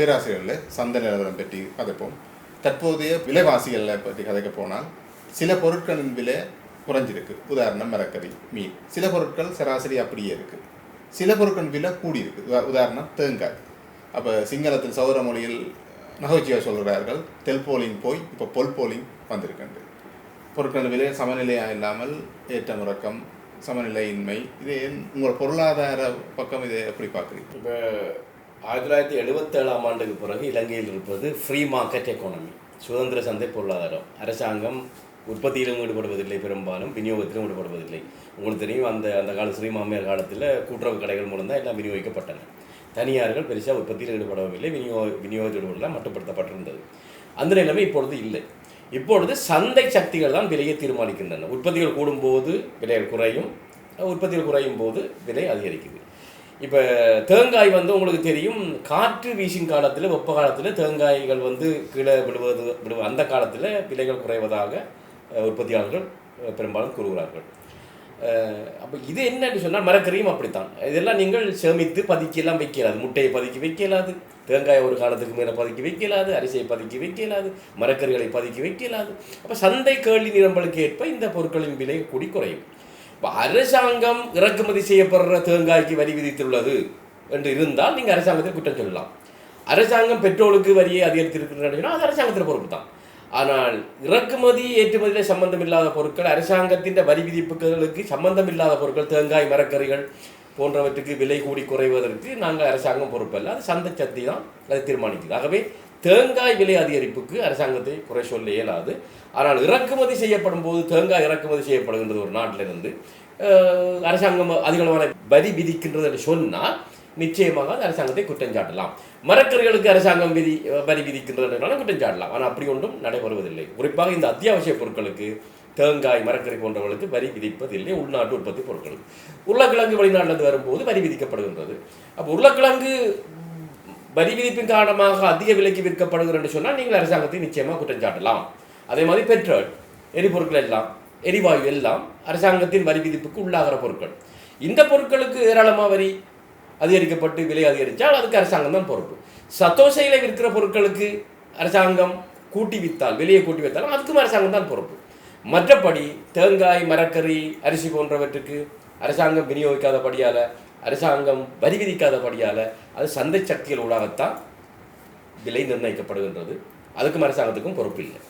பேராசிரியர்கள் சந்தை நிலவரம் பற்றி கதைப்போம். தற்போதைய விலைவாசிகளை பற்றி கதைக்க போனால் சில பொருட்களின் விலை குறைஞ்சிருக்கு. உதாரணம் மரக்கறி மீன். சில பொருட்கள் சராசரி அப்படியே இருக்குது சில பொருட்களின் விலை கூடியிருக்கு. உதாரணம் தேங்காய். அப்போ சிங்களத்தில் சௌர மொழியில் நகைச்சுவை சொல்கிறார்கள் தெல்போலிங் போய் இப்போ பொல்போலிங் வந்திருக்குண்டு பொருட்களின் விலை சமநிலையாக இல்லாமல் ஏற்ற முறக்கம் சமநிலையின்மை இது உங்கள் பொருளாதார பக்கம் இதை எப்படி பார்க்குறீங்க? இப்போ ஆயிரத்தி தொள்ளாயிரத்தி எழுபத்தேழாம் ஆண்டுக்கு பிறகு இலங்கையில் இருப்பது ஃப்ரீ மார்க்கெட் எக்கானமி சுதந்திர சந்தை பொருளாதாரம். அரசாங்கம் உற்பத்தியிலும் ஈடுபடுவதில்லை பெரும்பாலும் விநியோகத்திலும் ஈடுபடுவதில்லை. உங்களுக்கு தெரியும் அந்த அந்த கால ஸ்ரீ மாமியார் காலத்தில் கூட்டுறவு கடைகள் மூலம் தான் எல்லாம் விநியோகிக்கப்பட்டன. தனியார்கள் பெருசாக உற்பத்தியில் ஈடுபடவில்லை விநியோக விநியோகத்தில் ஈடுபடலாம் மட்டுப்படுத்தப்பட்டிருந்தது. அந்த நிலைமை இப்பொழுது இல்லை. இப்பொழுது சந்தை சக்திகள் தான் விலையை தீர்மானிக்கின்றன. உற்பத்திகள் கூடும்போது விலைகள் குறையும் உற்பத்திகள் குறையும் போது விலை அதிகரிக்குது. இப்போ தேங்காய் வந்து உங்களுக்கு தெரியும் காற்று வீசும் காலத்தில் வெப்ப காலத்தில் தேங்காய்கள் வந்து கீழே விடுவது விடுவ அந்த காலத்தில் விலைகள் குறைவதாக உற்பத்தியாளர்கள் பெரும்பாலும் கூறுகிறார்கள். அப்போ இது என்னன்னு சொன்னால் மரக்கறியும் அப்படித்தான். இதெல்லாம் நீங்கள் சேமித்து பதுக்கியெல்லாம் வைக்கலாது. முட்டையை பதுக்கி வைக்கலாது. தேங்காயை ஒரு காலத்துக்கு மேலே பதுக்கி வைக்கலாது. அரிசியை பதுக்கி வைக்கலாது. மரக்கறிகளை பதுக்கி வைக்கலாது. அப்போ சந்தை கேள்வி நிரம்பலுக்கு ஏற்ப இந்த பொருட்களின் விலை கூடி குறையும். இப்போ அரசாங்கம் இறக்குமதி செய்யப்படுற தேங்காய்க்கு வரி விதித்துள்ளது என்று இருந்தால் நீங்கள் அரசாங்கத்தில் குற்றம் சொல்லலாம். அரசாங்கம் பெட்ரோலுக்கு வரியை அதிகரித்திருக்கிறது அது அரசாங்கத்தில் பொறுப்பு தான். ஆனால் இறக்குமதி ஏற்றுமதியில் சம்பந்தம் இல்லாத பொருட்கள் அரசாங்கத்தின் வரி விதிப்புகளுக்கு சம்பந்தம் இல்லாத பொருட்கள் தேங்காய் மரக்கறிகள் போன்றவற்றுக்கு விலை கூடி குறைவதற்கு நாங்கள் அரசாங்கம் பொறுப்பல்ல. அது சந்தை சக்தி தான். அதை தீர்மானிக்குது. ஆகவே தேங்காய் விலை அதிகரிப்புக்கு அரசாங்கத்தை குறை சொல்ல இயலாது. ஆனால் இறக்குமதி செய்யப்படும் போது தேங்காய் இறக்குமதி செய்யப்படுகின்றது ஒரு நாட்டிலிருந்து. அரசாங்கம் அதிகளவான வரி விதிக்கின்றது என்று சொன்னால் நிச்சயமாக அது அரசாங்கத்தை குற்றம் சாட்டலாம். மரக்கறிகளுக்கு அரசாங்கம் விதி வரி விதிக்கின்றதுனால குற்றம் சாட்டலாம். ஆனால் அப்படி ஒன்றும் நடைபெறுவதில்லை. குறிப்பாக இந்த அத்தியாவசிய பொருட்களுக்கு தேங்காய் மரக்கறி போன்றவர்களுக்கு வரி விதிப்பதில்லை. உள்நாட்டு உற்பத்தி பொருட்களுக்கு. உருளைக்கிழங்கு வெளிநாட்டிலிருந்து வரும்போது வரி விதிக்கப்படுகின்றது. அப்போ உருளைக்கிழங்கு வரி விதிப்பின் காரணமாக அதிக விலைக்கு விற்கப்படுகிறது என்று சொன்னால் நீங்கள் அரசாங்கத்தை நிச்சயமாக குற்றம் சாட்டலாம். அதே மாதிரி பெட்ரோல் எரிபொருட்கள் எல்லாம் எரிவாயு எல்லாம் அரசாங்கத்தின் வரி விதிப்புக்கு உள்ளாகிற பொருட்கள். இந்த பொருட்களுக்கு ஏராளமாக வரி அதிகரிக்கப்பட்டு விலை அதிகரித்தால் அதுக்கு அரசாங்கம் தான் பொறுப்பு. சத்தோசையில் விற்கிற பொருட்களுக்கு அரசாங்கம் கூட்டி வித்தால் விலையை கூட்டி வித்தாலும் அதுக்கும் அரசாங்கம் தான் பொறுப்பு. மற்றபடி தேங்காய் மரக்கறி அரிசி போன்றவற்றுக்கு அரசாங்கம் விநியோகிக்காதபடியால் அரசாங்கம் வரி விதிக்காதபடியால் அது சந்தை சக்திகள் ஊடாகத்தான் விலை நிர்ணயிக்கப்படுகின்றது. அதுக்கும் அரசாங்கத்துக்கும் பொறுப்பு இல்லை